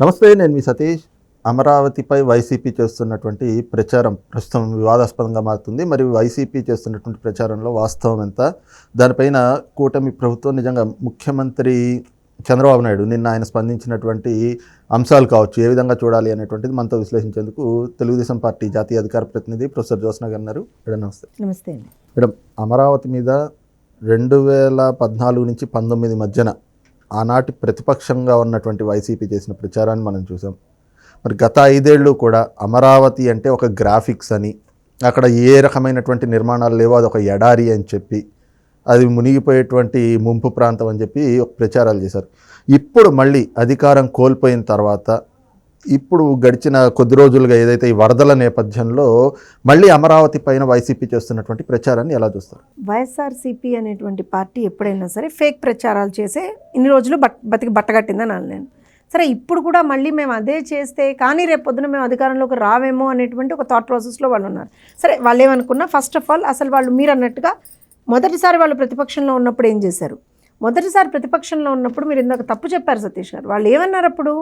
నమస్తే నేను మీ సతీష్. అమరావతిపై వైసీపీ చేస్తున్నటువంటి ప్రచారం ప్రస్తుతం వివాదాస్పదంగా మారుతుంది. మరియు వైసీపీ చేస్తున్నటువంటి ప్రచారంలో వాస్తవం ఎంత? దానిపైన కూటమి ప్రభుత్వం నిజంగా ముఖ్యమంత్రి చంద్రబాబు నాయుడు నిన్న ఆయన స్పందించినటువంటి అంశాలు కావచ్చు ఏ విధంగా చూడాలి అనేటువంటిది మనతో విశ్లేషించేందుకు తెలుగుదేశం పార్టీ జాతీయ అధికార ప్రతినిధి ప్రొఫెసర్ జ్యోత్స్న గారు ఉన్నారు. మేడం నమస్తే. నమస్తే మేడం అమరావతి మీద రెండు వేల పద్నాలుగు నుంచి పంతొమ్మిది మధ్యన ఆనాటి ప్రతిపక్షంగా ఉన్నటువంటి వైసీపీ చేసిన ప్రచారాన్ని మనం చూసాం. మరి గత ఐదేళ్ళు కూడా అమరావతి అంటే ఒక గ్రాఫిక్స్ అని అక్కడ ఏ రకమైనటువంటి నిర్మాణాలు లేవో అది ఒక ఎడారి అని చెప్పి అది మునిగిపోయేటువంటి ముంపు ప్రాంతం అని చెప్పి ప్రచారాలు చేశారు. ఇప్పుడు మళ్ళీ అధికారం కోల్పోయిన తర్వాత ఇప్పుడు గడిచిన కొద్ది రోజులుగా ఏదైతే ఈ వరదల నేపథ్యంలో మళ్ళీ అమరావతి పైన వైసీపీ చేస్తున్నటువంటి ప్రచారాన్ని ఎలా చూస్తారు? వైఎస్ఆర్సీపీ అనేటువంటి పార్టీ ఎప్పుడైనా సరే ఫేక్ ప్రచారాలు చేసే ఇన్ని రోజులు బట్ బతికి బట్టగట్టిందని నేను సరే ఇప్పుడు కూడా మళ్ళీ మేము అదే చేస్తే కానీ రేపు పొద్దున మేము అధికారంలోకి రావేమో అనేటువంటి ఒక థాట్ ప్రాసెస్లో వాళ్ళు ఉన్నారు. సరే వాళ్ళు ఏమనుకున్నా ఫస్ట్ ఆఫ్ ఆల్ అసలు వాళ్ళు మీరు అన్నట్టుగా మొదటిసారి వాళ్ళు ప్రతిపక్షంలో ఉన్నప్పుడు ఏం చేశారు? మొదటిసారి ప్రతిపక్షంలో ఉన్నప్పుడు మీరు ఇందాక తప్పు చెప్పారు సతీష్ గారు. వాళ్ళు ఏమన్నారు అప్పుడు?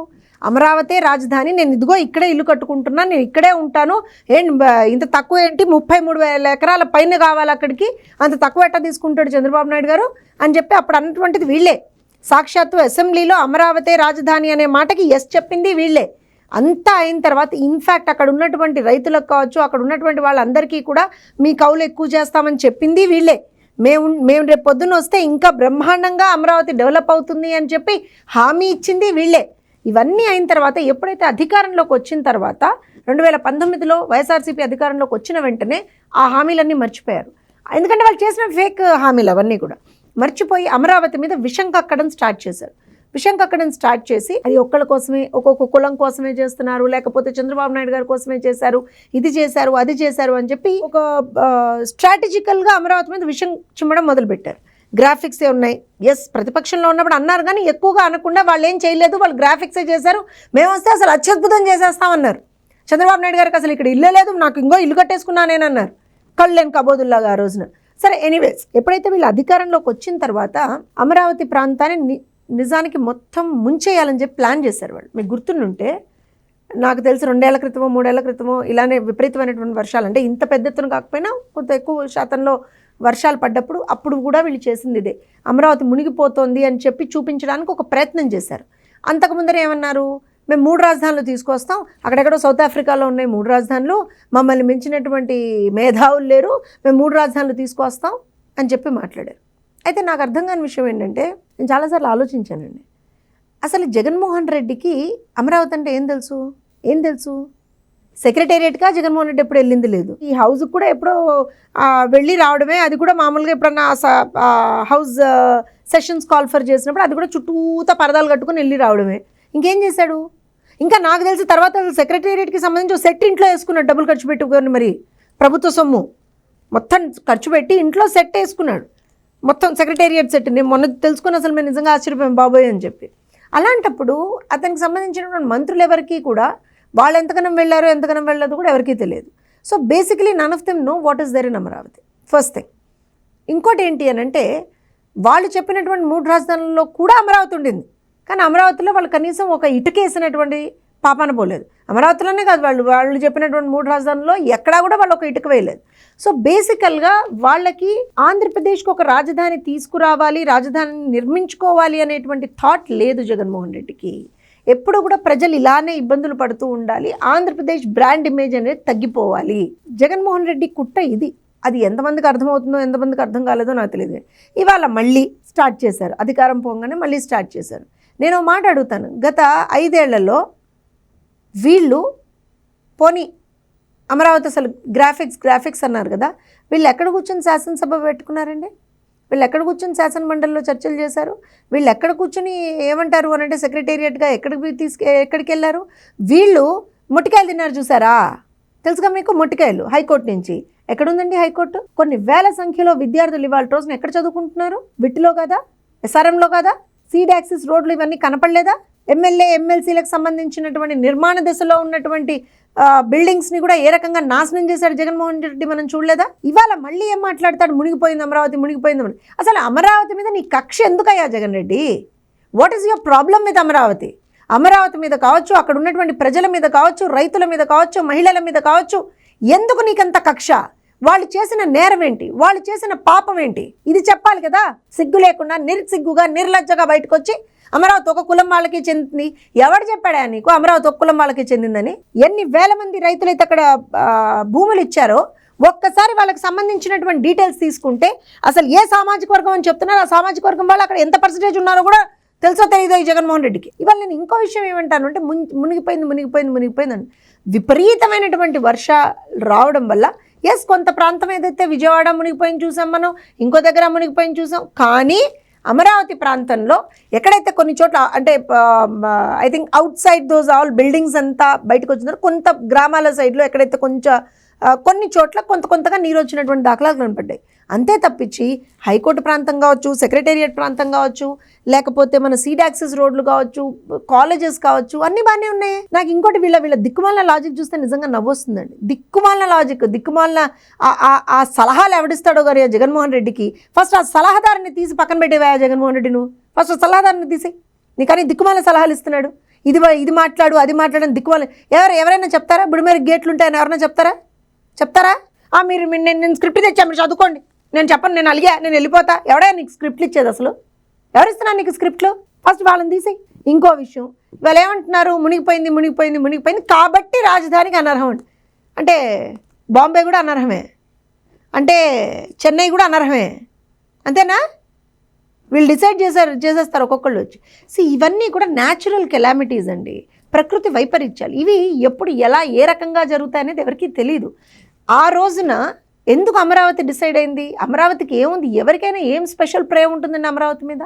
అమరావతి రాజధాని నేను ఇదిగో ఇక్కడే ఇల్లు కట్టుకుంటున్నాను నేను ఇక్కడే ఉంటాను. ఏంటి ఇంత తక్కువ ఏంటి? ముప్పై మూడు వేల ఎకరాల పైన కావాలి అక్కడికి. అంత తక్కువ ఎట్టా తీసుకుంటాడు చంద్రబాబు నాయుడు గారు? అని చెప్పి అప్పుడు అన్నటువంటిది వీళ్ళే. సాక్షాత్తు అసెంబ్లీలో అమరావతి రాజధాని అనే మాటకి ఎస్ చెప్పింది వీళ్ళే. అంతా అయిన తర్వాత ఇన్ఫ్యాక్ట్ అక్కడ ఉన్నటువంటి రైతులకు కావచ్చు అక్కడ ఉన్నటువంటి వాళ్ళందరికీ కూడా మీ కౌలు ఎక్కువ చేస్తామని చెప్పింది వీళ్ళే. మేము మేము రేపు పొద్దున్న వస్తే ఇంకా బ్రహ్మాండంగా అమరావతి డెవలప్ అవుతుంది అని చెప్పి హామీ ఇచ్చింది వీళ్ళే. ఇవన్నీ అయిన తర్వాత ఎప్పుడైతే అధికారంలోకి వచ్చిన తర్వాత రెండు వేల పంతొమ్మిదిలో వైఎస్ఆర్సీపీ అధికారంలోకి వచ్చిన వెంటనే ఆ హామీలన్నీ మర్చిపోయారు. ఎందుకంటే వాళ్ళు చేసిన ఫేక్ హామీలు అవన్నీ కూడా మర్చిపోయి అమరావతి మీద విషం కక్కడం స్టార్ట్ చేశారు. విషం కక్కడం స్టార్ట్ చేసి అది ఒక్కళ్ళ కోసమే ఒక్కొక్క కులం కోసమే చేస్తున్నారు లేకపోతే చంద్రబాబు నాయుడు గారి కోసమే చేశారు ఇది చేశారు అది చేశారు అని చెప్పి ఒక స్ట్రాటజికల్గా అమరావతి మీద విషం చిమ్మడం మొదలుపెట్టారు. గ్రాఫిక్సే ఉన్నాయి. ఎస్ ప్రతిపక్షంలో ఉన్నప్పుడు అన్నారు కానీ ఎక్కువగా అనకుండా వాళ్ళు ఏం చేయలేదు వాళ్ళు గ్రాఫిక్సే చేశారు. మేము వస్తే అసలు అత్యద్భుతం చేసేస్తామన్నారు. చంద్రబాబు నాయుడు గారికి అసలు ఇక్కడ ఇల్లే లేదు నాకు ఇంకో ఇల్లు కట్టేసుకున్నానేనన్నారు. కళ్ళేను కబోదుల్లాగా ఆ రోజున. సరే ఎనీవేస్ ఎప్పుడైతే వీళ్ళు అధికారంలోకి వచ్చిన తర్వాత అమరావతి ప్రాంతాన్ని ని- నిజానికి మొత్తం ముంచేయాలని చెప్పి ప్లాన్ చేశారు వాళ్ళు. మీకు గుర్తుండుంటే నాకు తెలిసి రెండేళ్ళ క్రితమో మూడేళ్ళ క్రితమో ఇలానే విపరీతమైనటువంటి వర్షాలు అంటే ఇంత పెద్ద ఎత్తున కాకపోయినా కొంత ఎక్కువ శాతంలో వర్షాలు పడ్డప్పుడు అప్పుడు కూడా వీళ్ళు చేసింది ఇదే. అమరావతి మునిగిపోతోంది అని చెప్పి చూపించడానికి ఒక ప్రయత్నం చేశారు. అంతకుముందర ఏమన్నారు? మేము మూడు రాజధానులు తీసుకొస్తాం. అక్కడెక్కడో సౌత్ ఆఫ్రికాలో ఉన్నాయి మూడు రాజధానులు. మమ్మల్ని మించినటువంటి మేధావులు లేరు. మేము మూడు రాజధానులు తీసుకొస్తాం అని చెప్పి మాట్లాడారు. అయితే నాకు అర్థం కాని విషయం ఏంటంటే నేను చాలాసార్లు ఆలోచించానండి. అసలు జగన్మోహన్ రెడ్డికి అమరావతి అంటే ఏం తెలుసు? ఏం తెలుసు? సెక్రటేరియట్గా జగన్మోహన్ రెడ్డి ఎప్పుడు వెళ్ళింది లేదు. ఈ హౌస్కి కూడా ఎప్పుడో వెళ్ళి రావడమే. అది కూడా మామూలుగా ఎప్పుడన్నా హౌస్ సెషన్స్ కాల్ఫర్ చేసినప్పుడు అది కూడా చుట్టూతా పరదాలు కట్టుకొని వెళ్ళి రావడమే. ఇంకేం చేశాడు? ఇంకా నాకు తెలిసి తర్వాత సెక్రటేరియట్కి సంబంధించి సెట్ ఇంట్లో వేసుకున్నాడు డబ్బులు ఖర్చు పెట్టుకొని మరి. ప్రభుత్వ సొమ్ము. మొత్తం ఖర్చు పెట్టి ఇంట్లో సెట్ వేసుకున్నాడు. మొత్తం సెక్రటేరియట్ సెట్. నేను మొన్న తెలుసుకుని అసలు మేము నిజంగా ఆశ్చర్యపోయాం బాబోయ్ అని చెప్పి. అలాంటప్పుడు అతనికి సంబంధించినటువంటి మంత్రులు ఎవరికి కూడా వాళ్ళు ఎంతకనం వెళ్ళారో ఎంతకనం వెళ్ళదు కూడా ఎవరికీ తెలియదు. So basically none of them know what is there in Amaravati. First thing ఇంకోటి ఏంటి అని అంటే వాళ్ళు చెప్పినటువంటి మూడు రాజధానుల్లో కూడా అమరావతి ఉండింది. కానీ అమరావతిలో వాళ్ళు కనీసం ఒక ఇటుకేసినటువంటి పాపాన పోలేదు. అమరావతిలోనే కాదు వాళ్ళు వాళ్ళు చెప్పినటువంటి మూడు రాజధానుల్లో ఎక్కడా కూడా వాళ్ళు ఒక ఇటుక వేయలేదు. సో బేసికల్గా వాళ్ళకి ఆంధ్రప్రదేశ్కి ఒక రాజధాని తీసుకురావాలి రాజధానిని నిర్మించుకోవాలి అనేటువంటి థాట్ లేదు జగన్మోహన్ రెడ్డికి. ఎప్పుడు కూడా ప్రజలు ఇలానే ఇబ్బందులు పడుతూ ఉండాలి. ఆంధ్రప్రదేశ్ బ్రాండ్ ఇమేజ్ అనేది తగ్గిపోవాలి. జగన్మోహన్ రెడ్డి కుట్ర ఇది. అది ఎంతమందికి అర్థమవుతుందో ఎంతమందికి అర్థం కాలేదో నాకు తెలియదు. ఇవాళ మళ్ళీ స్టార్ట్ చేశారు. అధికారం పోగానే మళ్ళీ స్టార్ట్ చేశారు. నేను మాట అడుగుతాను. గత ఐదేళ్ళలో వీళ్ళు పోనీ అమరావతి అసలు గ్రాఫిక్స్ గ్రాఫిక్స్ అన్నారు కదా. వీళ్ళు ఎక్కడ కూర్చొని శాసనసభ పెట్టుకున్నారండి? వీళ్ళు ఎక్కడ కూర్చొని శాసనమండలిలో చర్చలు చేశారు? వీళ్ళు ఎక్కడ కూర్చొని ఏమంటారు అని అంటే సెక్రటేరియట్గా ఎక్కడికి తీసుకు ఎక్కడికి వెళ్ళారు? వీళ్ళు ముట్టికాయలు తిన్నారు చూసారా? తెలుసుగా మీకు ముట్టికాయలు హైకోర్టు నుంచి. ఎక్కడుందండి హైకోర్టు? కొన్ని వేల సంఖ్యలో విద్యార్థులు ఇవాళ రోజున ఎక్కడ చదువుకుంటున్నారు? విట్టిలో కదా? ఎస్ఆర్ఎంలో కదా? సీడ్ యాక్సిస్ రోడ్లు ఇవన్నీ కనపడలేదా? ఎమ్మెల్యే ఎమ్మెల్సీలకు సంబంధించినటువంటి నిర్మాణ దశలో ఉన్నటువంటి బిల్డింగ్స్ని కూడా ఏ రకంగా నాశనం చేశాడు జగన్మోహన్ రెడ్డి మనం చూడలేదా? ఇవాళ మళ్ళీ ఏం మాట్లాడతాడు? మునిగిపోయింది అమరావతి మునిగిపోయింది అసలు అమరావతి మీద నీ కక్ష ఎందుకయ్యా Jagan Reddy? What is your problem with Amaravati? Amaravati మీద కావచ్చు అక్కడ ఉన్నటువంటి ప్రజల మీద కావచ్చు రైతుల మీద కావచ్చు మహిళల మీద కావచ్చు ఎందుకు నీకంత కక్ష? వాళ్ళు చేసిన నేరం ఏంటి? వాళ్ళు చేసిన పాపం ఏంటి? ఇది చెప్పాలి కదా? సిగ్గు లేకుండా నిర్సిగ్గుగా నిర్లజ్జగా బయటకు వచ్చి అమరావతి ఒక కులం వాళ్ళకి చెందింది. ఎవడు చెప్పాడా నీకు? అమరావతి ఒక కులం వాళ్ళకి చెందిందని? ఎన్ని వేల మంది రైతులైతే అక్కడ భూములు ఇచ్చారో ఒక్కసారి వాళ్ళకి సంబంధించినటువంటి డీటెయిల్స్ తీసుకుంటే అసలు ఏ సామాజిక వర్గం అని చెప్తున్నారు? ఆ సామాజిక వర్గం వాళ్ళు అక్కడ ఎంత పర్సంటేజ్ ఉన్నారో కూడా తెలుసో తెలియదు ఈ జగన్మోహన్ రెడ్డికి. ఇవాళ నేను ఇంకో విషయం ఏమంటాను అంటే మున్ మునిగిపోయింది మునిగిపోయింది మునిగిపోయింది అని విపరీతమైనటువంటి వర్షాలు రావడం వల్ల ఎస్ కొంత ప్రాంతం ఏదైతే విజయవాడ మునిగిపోయింది చూసాం మనం ఇంకో దగ్గర మునిగిపోయింది చూసాం కానీ అమరావతి ప్రాంతంలో ఎక్కడైతే కొన్ని చోట్ల అంటే I think outside those all buildings అంతా బయటకు వచ్చినారు కొంత గ్రామాల సైడ్లో ఎక్కడైతే కొంచెం కొన్ని చోట్ల కొంత కొంతగా నీరు వచ్చినటువంటి దాఖలాలు కనపడ్డాయి. అంతే తప్పించి హైకోర్టు ప్రాంతం కావచ్చు సెక్రటేరియట్ ప్రాంతం కావచ్చు లేకపోతే మన సీడ్ యాక్సెస్ రోడ్లు కావచ్చు కాలేజెస్ కావచ్చు అన్నీ బాగానే ఉన్నాయి. నాకు ఇంకోటి వీళ్ళ వీళ్ళ దిక్కుమాలిన లాజిక్ చూస్తే నిజంగా నవ్వొస్తుందండి. దిక్కుమాలిన లాజిక్ దిక్కుమాలిన ఆ- ఆ- సలహాలు ఎవడిస్తాడో గారు జగన్మోహన్ రెడ్డికి? ఫస్ట్ ఆ సలహాదారుని తీసి పక్కన పెట్టేవా జగన్మోహన్ రెడ్డి నువ్వు ఫస్ట్ సలహాదారుని తీసి. నీకని దిక్కుమాల సలహాలు ఇస్తున్నాడు. ఇది ఇది మాట్లాడు అది మాట్లాడని దిక్కుమాల. ఎవరు ఎవరైనా చెప్తారా? బుడిమేర గేట్లు ఉంటాయని ఎవరైనా చెప్తారా? చెప్తారా? ఆ మీరు నేను నేను స్క్రిప్ట్ తెచ్చాను మీరు చదువుకోండి. నేను చెప్పను నేను అలిగా నేను వెళ్ళిపోతా. ఎవడే నీకు స్క్రిప్ట్లు ఇచ్చేది అసలు? ఎవరిస్తున్నా నీకు స్క్రిప్ట్లు ఫస్ట్ వాళ్ళని తీసి ఇంకో విషయం వాళ్ళు ఏమంటున్నారు? మునిగిపోయింది మునిగిపోయింది మునిగిపోయింది. కాబట్టి రాజధానికి అనర్హం అంటే. బాంబే కూడా అనర్హమే. అంటే చెన్నై కూడా అనర్హమే. అంతేనా? వీళ్ళు డిసైడ్ చేశారు చేసేస్తారు ఒక్కొక్కళ్ళు వచ్చి. సో ఇవన్నీ కూడా న్యాచురల్ కెలామిటీస్ అండి. ప్రకృతి వైపరీత్యాలు. ఇవి ఎప్పుడు ఎలా ఏ రకంగా జరుగుతాయనేది ఎవరికీ తెలియదు ఆ రోజున ఎందుకు అమరావతి డిసైడ్ అయింది? అమరావతికి ఏముంది? ఎవరికైనా ఏం స్పెషల్ ప్రేమ ఉంటుందండి అమరావతి మీద?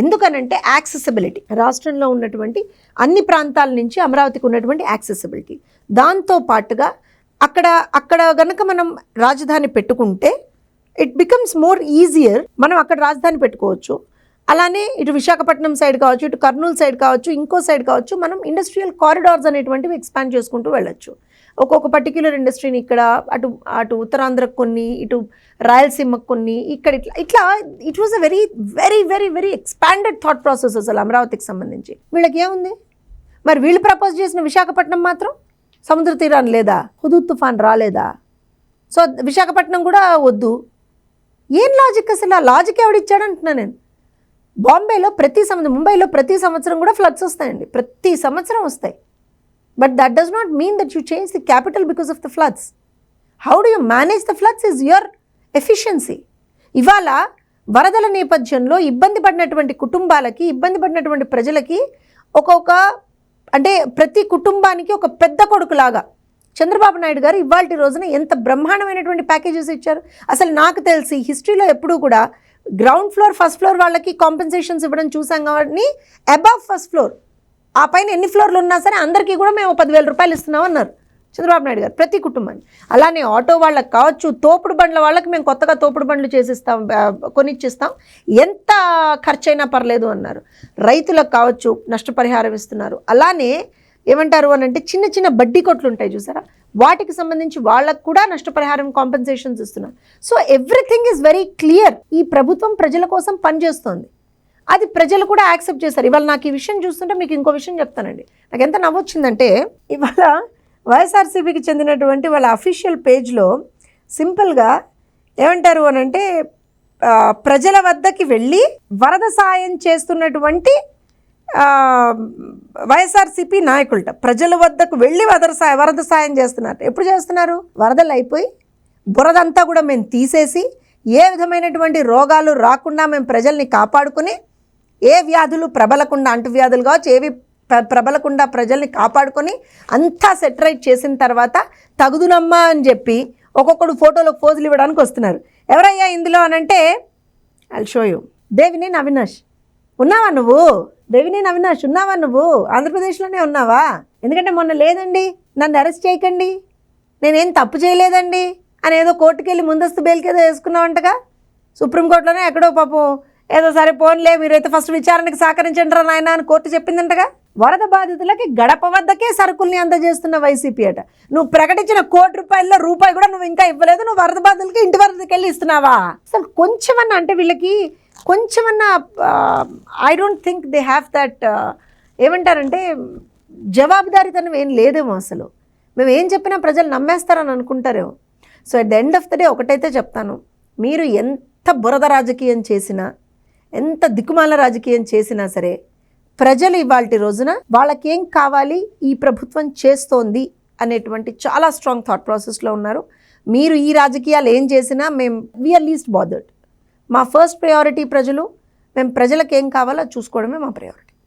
ఎందుకనంటే యాక్సెసిబిలిటీ. రాష్ట్రంలో ఉన్నటువంటి అన్ని ప్రాంతాల నుంచి అమరావతికి ఉన్నటువంటి యాక్సెసిబిలిటీ. దాంతో పాటుగా అక్కడ అక్కడ గనక మనం రాజధాని పెట్టుకుంటే ఇట్ బికమ్స్ మోర్ ఈజియర్ మనం అక్కడ రాజధాని పెట్టుకోవచ్చు. అలానే ఇటు విశాఖపట్నం సైడ్ కావచ్చు ఇటు కర్నూలు సైడ్ కావచ్చు ఇంకో సైడ్ కావచ్చు మనం ఇండస్ట్రియల్ కారిడార్స్ అనేటువంటివి ఎక్స్పాండ్ చేసుకుంటూ వెళ్ళొచ్చు. ఒక్కొక్క పర్టిక్యులర్ ఇండస్ట్రీని ఇక్కడ అటు అటు ఉత్తరాంధ్రకు కొన్ని ఇటు రాయలసీమకు కొన్ని ఇక్కడ ఇట్లా ఇట్లా it was a very very very very expanded thought process అసలు అమరావతికి సంబంధించి. వీళ్ళకి ఏముంది? మరి వీళ్ళు ప్రపోజ్ చేసిన విశాఖపట్నం మాత్రం సముద్ర తీరాన్ని లేదా? హుదూద్ తుఫాన్ రాలేదా? సో విశాఖపట్నం కూడా వద్దు. ఏం లాజిక్ అసలు? ఆ లాజిక్ ఎవడిచ్చాడు అంటున్నా నేను. బాంబేలో ప్రతి సంవత్సరం ముంబైలో ప్రతి సంవత్సరం కూడా ఫ్లడ్స్ వస్తాయండి. ప్రతి సంవత్సరం వస్తాయి. But that does not mean that you change the capital because of the floods how do you manage the floods is your efficiency ఇవాళ వరదల నేపథ్యంలో ఇబ్బంది పడినటువంటి కుటుంబాలకి ఇబ్బంది పడినటువంటి ప్రజలకి ఒక్కొక్క అంటే ప్రతి కుటుంబానికి ఒక పెద్ద కొడుకులాగా చంద్రబాబు నాయుడు గారు ఇవాళ రోజున ఎంత బ్రహ్మాండమైనటువంటి ప్యాకేజెస్ ఇచ్చారు. అసలు నాకు తెలిసి హిస్టరీలో ఎప్పుడూ కూడా గ్రౌండ్ ఫ్లోర్ ఫస్ట్ ఫ్లోర్ వాళ్ళకి కాంపెన్సేషన్స్ ఇవ్వడం చూసాం కాబట్టి అబవ్ ఫస్ట్ ఫ్లోర్ ఆ పైన ఎన్ని ఫ్లోర్లు ఉన్నా సరే అందరికీ కూడా మేము పదివేల రూపాయలు ఇస్తున్నాం అన్నారు చంద్రబాబు నాయుడు గారు ప్రతి కుటుంబాన్ని. అలానే ఆటో వాళ్ళకి కావచ్చు తోపుడు బండ్ల వాళ్ళకి మేము కొత్తగా తోపుడు బండ్లు చేసిస్తాం కొనిచ్చిస్తాం. ఎంత ఖర్చైనా పర్లేదు అన్నారు. రైతులకు కావచ్చు నష్టపరిహారం ఇస్తున్నారు. అలానే ఏమంటారు అని అంటే చిన్న చిన్న బడ్డీ కొట్లు ఉంటాయి చూసారా? వాటికి సంబంధించి వాళ్ళకు కూడా నష్టపరిహారం కాంపెన్సేషన్స్ ఇస్తున్నారు. So everything is very clear. ఈ ప్రభుత్వం ప్రజల కోసం పనిచేస్తోంది. అది ప్రజలు కూడా యాక్సెప్ట్ చేస్తారు ఇవాళ నాకు ఈ విషయం చూస్తుంటే మీకు ఇంకో విషయం చెప్తానండి. నాకు ఎంత నవ్వొచ్చిందంటే ఇవాళ వైఎస్ఆర్సీపీకి చెందినటువంటి వాళ్ళ అఫీషియల్ పేజ్లో సింపుల్గా ఏమంటారు అని అంటే ప్రజల వద్దకి వెళ్ళి వరద సాయం చేస్తున్నటువంటి వైఎస్ఆర్సీపీ నాయకులట. ప్రజల వద్దకు వెళ్ళి వరద సాయం వరద సాయం చేస్తున్నారు. ఎప్పుడు చేస్తున్నారు? వరదలు అయిపోయి బురదంతా కూడా మేము తీసేసి ఏ విధమైనటువంటి రోగాలు రాకుండా మేము ప్రజల్ని కాపాడుకుని ఏ వ్యాధులు ప్రబలకుండా అంటువ్యాధులు కావచ్చు ఏవి ప్ర- ప్రబలకుండా ప్రజల్ని కాపాడుకొని అంతా సెటరైట్ చేసిన తర్వాత తగుదునమ్మా అని చెప్పి ఒక్కొక్కడు ఫోటోలో పోజులు ఇవ్వడానికి వస్తున్నారు. ఎవరయ్యా ఇందులో అని అంటే I'll show you Devineni Avinash ఉన్నావా నువ్వు? దేవినేని అవినాష్ ఉన్నావా నువ్వు? ఆంధ్రప్రదేశ్లోనే ఉన్నావా? ఎందుకంటే మొన్న లేదండి నన్ను అరెస్ట్ చేయకండి నేనేం తప్పు చేయలేదండి అని ఏదో కోర్టుకి వెళ్ళి ముందస్తు బెయిల్కి ఏదో వేసుకున్నావంటగా? సుప్రీంకోర్టులోనే ఎక్కడో పాపం ఏదో సరే పోన్లే మీరైతే ఫస్ట్ విచారణకు సహకరించండి రా నాయన అని కోర్టు చెప్పిందంటగా? వరద బాధితులకి గడప వద్దకే సరుకుల్ని అందజేస్తున్న వైసీపీ అట. నువ్వు ప్రకటించిన కోటి రూపాయల్లో రూపాయి కూడా నువ్వు ఇంకా ఇవ్వలేదు నువ్వు వరద బాధితులకి ఇంటి వరదకి వెళ్ళి ఇస్తున్నావా? అసలు కొంచెమన్నా అంటే వీళ్ళకి కొంచెమన్నా I don't think they have that ఏమంటారంటే జవాబుదారీతనం ఏం లేదేమో అసలు. మేము ఏం చెప్పినా ప్రజలు నమ్మేస్తారని అనుకుంటారేమో. So at the end of the day ఒకటైతే చెప్తాను. మీరు ఎంత బురద రాజకీయం చేసినా ఎంత దిక్కుమాల రాజకీయం చేసినా సరే ప్రజలు ఇవాళ రోజున వాళ్ళకేం కావాలి ఈ ప్రభుత్వం చేస్తోంది అనేటువంటి చాలా స్ట్రాంగ్ థాట్ ప్రాసెస్లో ఉన్నారు. మీరు ఈ రాజకీయాలు ఏం చేసినా మేము వీఆర్ లీస్ట్ బాదర్డ్ మా ఫస్ట్ ప్రయారిటీ ప్రజలు మేము ప్రజలకు ఏం కావాలో చూసుకోవడమే మా ప్రయారిటీ